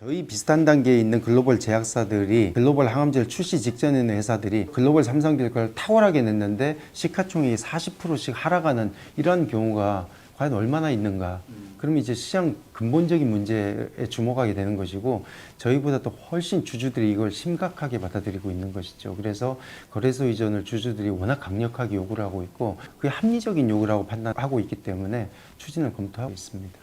저희 비슷한 단계에 있는 글로벌 제약사들이 글로벌 항암제를 출시 직전에 있는 회사들이 글로벌 삼성질과를 탁월하게 냈는데 시가총액이 40%씩 하락하는 이런 경우가 과연 얼마나 있는가? 그럼 이제 시장 근본적인 문제에 주목하게 되는 것이고 저희보다 또 훨씬 주주들이 이걸 심각하게 받아들이고 있는 것이죠. 그래서 거래소 이전을 주주들이 워낙 강력하게 요구를 하고 있고 그게 합리적인 요구라고 판단하고 있기 때문에 추진을 검토하고 있습니다.